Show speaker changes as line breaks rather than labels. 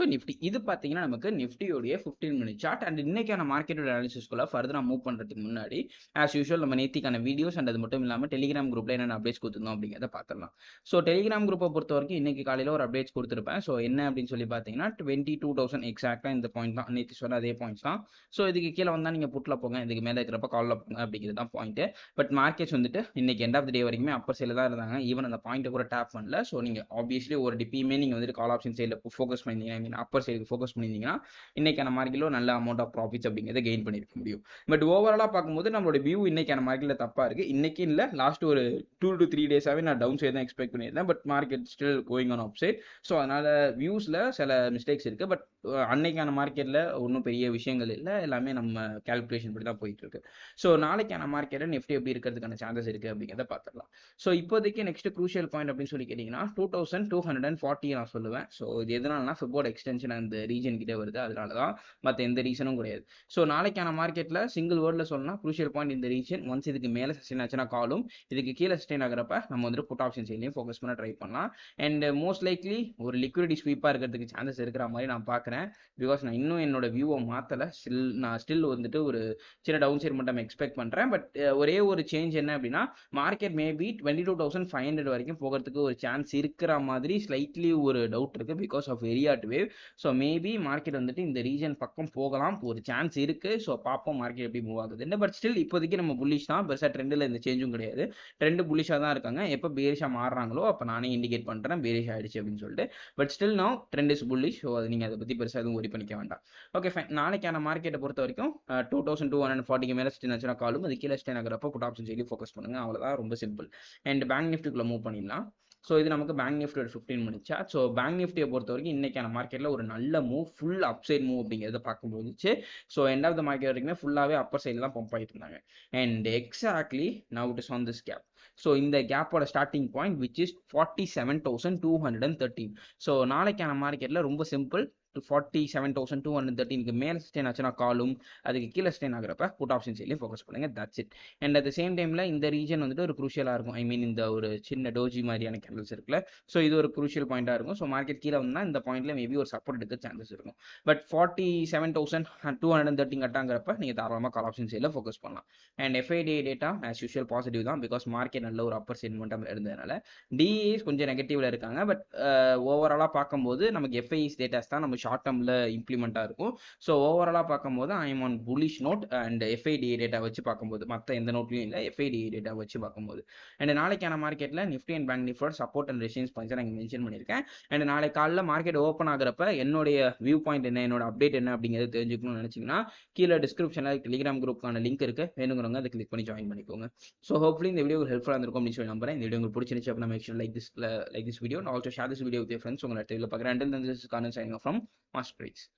So Nifty இது பார்த்தீங்கன்னா நமக்கு நிஃப்டியோடைய ஃபிஃப்டீன் மினிட் சார்ட் அண்ட் இன்னைக்கான மார்க்கெட்டோட அனாலிசிஸ்க்குள்ள ஃபர்தராக மூவ் பண்ணுறதுக்கு முன்னாடி ஆஸ் யூஷுவல் நம்ம நேத்திக்கான வீடியோஸ் அண்ட் அது மட்டும் இல்லாமல் டெலிகிராம் குரூப்ல என்னென்ன அப்டேட்ஸ் கொடுத்துருந்தோம் அப்படிங்கிறத பார்த்துடலாம் ஸோ டெலிகிராம் குரூப்பை பொறுத்த வரைக்கும் இன்னைக்கு காலையில் ஒரு அப்டேட்ஸ் கொடுத்துருப்பேன். ஸோ என்ன அப்படின்னு சொல்லி பார்த்தீங்கன்னா டுவெண்ட்டி டூ தௌசண்ட் எக்ஸாக்டாக இந்த பாயிண்ட் தான். நேற்று சொன்ன அதே பாயிண்ட்ஸ் தான். ஸோ இதுக்கு கீழே வந்தால் நீங்கள் புட்டில் போங்க. இதுக்கு மேலே இருக்கிறப்ப காலில் போங்க அப்படிங்கிறது தான் பாயிண்ட் பட் மார்க்கெட்ஸ் வந்துட்டு இன்னைக்கு எண்ட் ஆஃப் த டே வரைக்குமே அப்பர் சைடில் தான் இருந்தாங்க. ஈவன் அந்த பாயிண்ட்டை கூட டேப் பண்ணல. ஸோ நீங்கள் ஆப்வியஸ்லி ஒரு டிப்பியுமே நீங்கள் வந்துட்டு கால் ஆப்ஷன் சைடில் ஃபோக்கஸ் பண்ணியிருந்தீங்க அப்பர் சைடுக்கு ஃபோக்கஸ் பண்ணியிருந்தீங்கன்னா இன்னைக்கான மார்க்கெட்டில் நல்ல அமௌண்ட் ஆஃப் ப்ராஃபிட்ஸ் அப்படிங்கிறத கெயின் பண்ணியிருக்க முடியும். பட் ஓவராலாக பார்க்கும்போது நம்மளோட வியூ இன்னைக்கான மார்க்கெட்டில் தப்பாக இருக்குது இன்னைக்கு இல்லை லாஸ்ட் ஒரு டூ டு த்ரீ டேஸாகவே நான் டவுன் சைடு தான் எக்ஸ்பெக்ட் பண்ணியிருந்தேன். But market still going on up side so அதனால் வியூஸில் சில மிஸ்டேக்ஸ் இருக்குது பட் அன்னைக்கான மார்க்கெட்டில் ஒன்றும் பெரிய விஷயங்கள் இல்லை. எல்லாமே நம்ம கேல்குலேஷன் படி தான் போயிட்டு இருக்கு. ஸோ நாளைக்கான மார்க்கெட்டில் நிஃப்டி எப்படி இருக்கிறதுக்கான சான்சஸ் இருக்குது அப்படிங்கிறத பார்த்துடலாம். ஸோ இப்போதைக்கு நெக்ஸ்ட் குரூஷியல் பாயிண்ட் அப்படின்னு சொல்லி கேட்டிங்கன்னா two thousand two hundred and forty நான் சொல்லுவேன். ஸோ இது எதனாலனா ஃபிபோர்ட் எக்ஸ்டென்ஷன் அந்த ரீஜன் கிட்டே வருது. அதனால தான் மற்ற எந்த ரீசனும் கிடையாது. ஸோ நாளைக்கான மார்க்கெட்டில் சிங்கிள் வேர்டில் சொன்னால் குரூஷியல் பாயிண்ட் இந்த ரீஜன் ஒன்ஸ் இதுக்கு மேலே சஸ்டெயின் ஆச்சுன்னா காலும் இதுக்கு கீழே சஸ்டெயின் ஆகிறப்ப நம்ம வந்துட்டு புட் ஆப்ஷன் சைட்லையும் ஃபோக்கஸ் பண்ண ட்ரை பண்ணலாம். அண்ட் மோஸ்ட் லைக்லி ஒரு லிக்விடிட்டி ஸ்வீப்பாக இருக்கிறதுக்கு சான்சஸ் இருக்கிற மாதிரி நான் பார்க்குறேன். பிகாஸ் நான் இன்னும் என்னோட வியூவை மாற்றலை ஸ்டில் நான் ஸ்டில் வந்துட்டு ஒரு சின்ன டவுன் சைட் மட்டும் எக்ஸ்பெக்ட் பண்ணுறேன் பட் ஒரே ஒரு சேஞ்ச் என்ன அப்படின்னா market maybe twenty two thousand five hundred வரைக்கும் போகிறதுக்கு ஒரு சான்ஸ் இருக்கிற மாதிரி ஸ்லைட்லி ஒரு டவுட் இருக்குது because of variant wave so maybe market வந்துட்டு இந்த ரீஜன் பக்கம் போகலாம். ஒரு சான்ஸ் இருக்குது ஸோ பார்ப்போம் மார்க்கெட் எப்படி மூவ் ஆகுதுன்னு பட் ஸ்டில் இப்போதைக்கு நம்ம புல்லிஷ் தான். பெருசாக ட்ரெண்டில் இந்த சேஞ்சும் கிடையாது. ட்ரெண்டு புல்லிஷாக தான் இருக்காங்க. எப்போ பேரிஷாக மாறுறாங்களோ அப்போ நானே இண்டிகேட் பண்ணுறேன் பேரிஷ் ஆயிடுச்சு அப்படின்னு சொல்லிட்டு. But still no trend is bullish so அது நீங்கள் அதை பற்றி பெருசாக எதுவும் ஒரி பண்ணிக்க வேண்டாம். ஓகே ஃபைன் நாளைக்கான மார்க்கெட்டை பொறுத்த வரைக்கும் டூ தௌசண்ட் டூ ஹண்ட்ரட் ஃபார்ட்டிக்கு மேலே ஸ்டேன் ஆச்சுன்னா காலும் அது கீழே ஸ்டேன் ஆகிறப்ப புட் ஆப்ஷன் சொல்லி ஃபோக்கஸ் பண்ணுங்க. அவ்வளோதான் ரொம்ப சிம்பிள் அண்ட் பேங்க் நிஃப்டிக்குள்ளே மூவ் பண்ணிடலாம். ஸோ இது நமக்கு பேங்க் நிஃப்டி ஒரு ஃபிஃப்டீன் மினிட்ஸா ஸோ பேங்க் நிஃப்டியை பொறுத்த வரைக்கும் இன்னைக்கான மார்க்கெட்டில் ஒரு நல்ல மூவ் ஃபுல் அப்சைட் மூவ் அப்படிங்கிறத பார்க்கும்போது so end of the market வரைக்குமே ஃபுல்லாகவே அப்பர் சைடில் தான் பம்ப் ஆகிட்டு இருந்தாங்க. And exactly now it is on this gap so இந்த கேப்போட starting point which is forty seven thousand two hundred and thirteen so நாளைக்கான மார்க்கெட்டில் ரொம்ப simple forty seven thousand two hundred தேர்ட்டினுக்கு மேலே ஸ்டேன் ஆச்சுன்னா காலும் அதுக்கு கீழே ஸ்டெயின் ஆகிறப்ப புட் ஆப்ஷன் சைட்லேயும் ஃபோக்கஸ் பண்ணுங்க that's it and at same டைமில் இந்த ரீஜன் வந்துட்டு ஒரு குரூஷியலாக இருக்கும். ஐ மீன் இந்த ஒரு சின்ன டோஜி மாதிரியான கேண்டல்ஸ் இருக்குல்ல ஸோ இது ஒரு குரூஷியல் பாயிண்டாக இருக்கும். ஸோ மார்க்கெட் கீழே வந்தால் இந்த பாயிண்ட்ல மேபி ஒரு சப்போர்ட் எடுக்க சான்சஸ் இருக்கும். But forty seven thousand two hundred thirty கட்டாங்கிறப்ப நீங்கள் தாராளமாக கால் ஆப்ஷன் சைடில் ஃபோக்கஸ் பண்ணலாம். And FII data as usual positive தான் பிகாஸ் மார்க்கெட் நல்ல ஒரு அப்பர் சைட் இருந்ததுனால டிஏஸ் கொஞ்சம் நெகட்டிவ்ல இருக்காங்க. பட் ஓவராலாக uh, பார்க்கும்போது நமக்கு எஃப்ஐஸ் டேட்டாஸ் தான் நம்ம ஷார்ட் டேர்மில் இம்ப்ளிமெண்ட்டாக இருக்கும். ஸோ ஓவராலாக பார்க்கும்போது I am on bullish note and FII data வச்சு பார்க்கும்போது மற்ற எந்த நோட்லையும் இல்லை எஃப்ஐடி டேட்டா வச்சு பார்க்கும்போது. அண்ட் நாளைக்கான மார்க்கெட்டில் நிஃப்டி அண்ட் பேங்க் நிஃப்டோட சப்போர்ட் அண்ட் ரெசிஸ்டன்ஸ் பாயிண்ட்ஸ் நான் மென்ஷன் பண்ணியிருக்கேன். அண்ட் நாளை காலையில் மார்க்கெட் ஓப்பன் ஆகிறப்ப என்னுடைய வியூ பாயிண்ட் என்ன என்னோட அப்டேட் என்ன அப்படிங்கிறது தெரிஞ்சுக்கணும்னு நினச்சிங்கன்னா கீழே டிஸ்கிரிப்ஷனில் டெலிகிராம் குரூப்க்கான லிங்க் இருக்கு. வேணுங்கிறவங்க அதை கிளிக் பண்ணி ஜாயின் பண்ணிக்கோங்க. ஸோ ஹோப்ஃபுல்லி இந்த வீடியோ ஹெல்ப்ஃபுல்லாக இருந்திருக்கும் அப்படின்னு சொல்லி நம்புறேன். இந்த வீடியோ உங்களுக்கு பிடிச்சிருச்சு அப்படின்னா make like this like this video also share this video with friends உங்களை பார்க்குறேன். Until this corner signing from ice-bridge